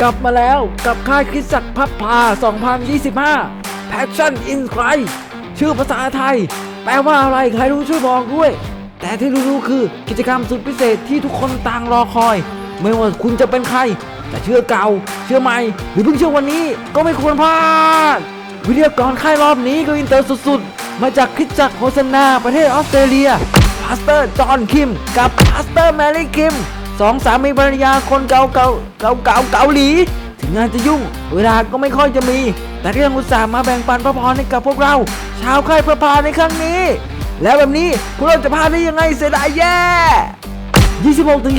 กลับมาแล้วกับค่ายคริสตจักพับพา 2025 Passion in Christ ชื่อภาษาไทย แปลว่าอะไรใครรู้ช่วยบอกด้วย แต่ที่รู้ๆคือกิจกรรมสุดพิเศษที่ทุกคนต่างรอคอย ไม่ว่าคุณจะเป็นใครจะเชื่อเก่า เชื่อใหม่ หรือเพิ่งเชื่อวันนี้ก็ไม่ควรพลาด วิทยากรค่ายรอบนี้ก็อินเตอร์สุดๆ มาจากคริสตจักโฮสนาประเทศออสเตรเลียพาสเตอร์จอห์นคิม กับพาสเตอร์แมรี่คิม สองสามีภรรยาคนเก่าเก่าเก่าเก่าเกาหลี ถึงงานจะยุ่ง เวลาก็ไม่ค่อยจะมี แต่ก็ยังอุตส่าห์มาแบ่งปันพระพรให้กับพวกเรา ชาวค่ายพระพาในครั้งนี้ แล้วแบบนี้พวกเราจะพลาดได้ยังไงเสียดายแย่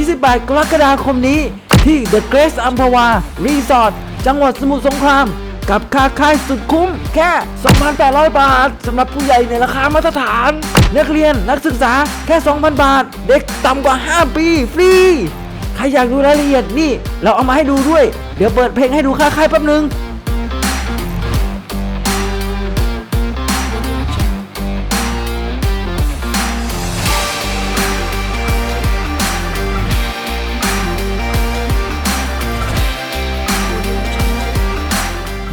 26-28 กรกฎาคมนี้ ที่ The Grace อัมพวา รีสอร์ทจังหวัดสมุทรสงครามกับค่าค่ายสุดคุ้มแค่ 2,800 บาทสำหรับผู้ใหญ่ในราคามาตรฐาน นักเรียนนักศึกษาแค่ 2,000 บาท เด็กต่ำกว่า 5 ปี ฟรี ใครอยากดูรายละเอียดนี่ เราเอามาให้ดูด้วย เดี๋ยวเปิดเพลงให้ดูค่าค่ายแป๊บนึง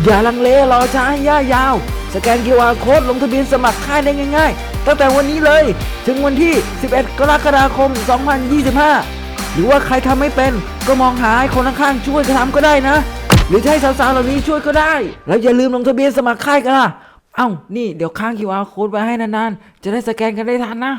อย่าลังเลรอช้าให้ย่ายาว สแกน QR โค้ดลงทะเบียนสมัครค่ายได้ง่าย ๆ ตั้งแต่วันนี้เลย ถึงวันที่ 11 กรกฎาคม 2025 หรือว่าใครทำไม่เป็นก็มองหาคนข้างๆช่วยกระทำก็ได้นะ หรือให้สาวๆเหล่านี้ช่วยก็ได้ แล้วอย่าลืมลงทะเบียนสมัครค่ายกันล่ะเอ้านี่เดี๋ยวค้าง QR โค้ดไว้ให้นานๆ จะได้สแกนกันได้ทันนะ